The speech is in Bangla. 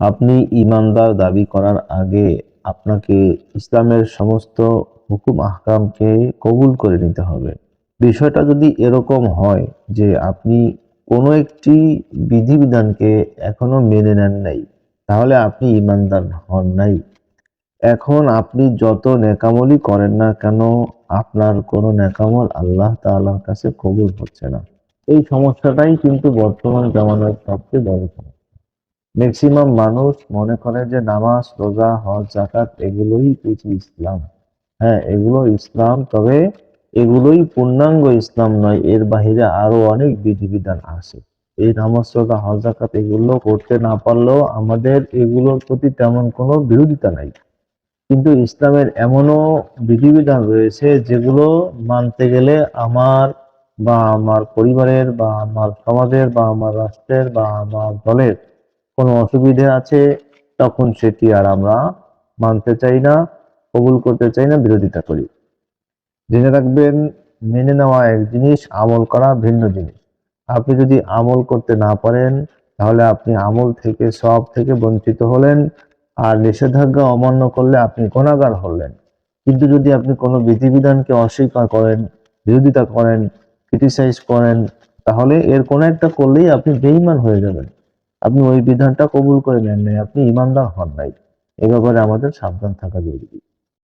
আপনি ইমানদার দাবি করার আগে আপনাকে ইসলামের সমস্ত হুকুম, আহকামকে কবুল করে নিতে হবে। বিষয়টা যদি এরকম হয় যে আপনি কোনো একটি বিধিবিধানকে এখনও মেনে নেন নাই, তাহলে আপনি ইমানদার হন নাই। এখন আপনি যত নেকামলই করেন না কেন, আপনার কোনো নেকামল আল্লাহ তাআলার কাছে কবুল হচ্ছে না। এই সমস্যাটাই কিন্তু বর্তমান জামানার সবচেয়ে বড় সমস্যা। ম্যাক্সিমাম মানুষ মনে করে যে নামাজ, রোজা, হজ জাকাত এগুলোই হচ্ছে ইসলাম। হ্যাঁ এগুলো ইসলাম, তবে এগুলোই পূর্ণাঙ্গ ইসলাম নয়, এর বাহিরে আরও অনেক বিধিবিধান আছে। এই নামাজ, রোজা, হজ জাকাত এগুলো করতে না পারলেও আমাদের এগুলোর প্রতি তেমন কোনো বিরোধিতা নাই। কিন্তু ইসলামের এমনও বিধিবিধান রয়েছে যেগুলো মানতে গেলে আমার বা আমার পরিবারের বা আমার সমাজের বা আমার রাষ্ট্রের বা আমার দলের কোনো অসুবিধে আছে, তখন সেটি আর আমরা মানতে চাই না, কবুল করতে চাই না, বিরোধিতা করি। জেনে রাখবেন, মেনে নেওয়া এক জিনিস, আমল করা ভিন্ন জিনিস। আপনি যদি আমল করতে না পারেন, তাহলে আপনি আমল থেকে, সব থেকে বঞ্চিত হলেন আর নিষেধাজ্ঞা অমান্য করলে আপনি গুণাগার হলেন। কিন্তু যদি আপনি কোনো বিধিবিধানকে অস্বীকার করেন, বিরোধিতা করেন ক্রিটিসাইজ করেন, তাহলে এর কোনো একটা করলেই আপনি বেইমান হয়ে যাবেন। আপনি ওই বিধানটা কবুল করে নেন নাই, আপনি ইমানদার হন নাই। এ ব্যাপারে আমাদের সাবধান থাকা জরুরি।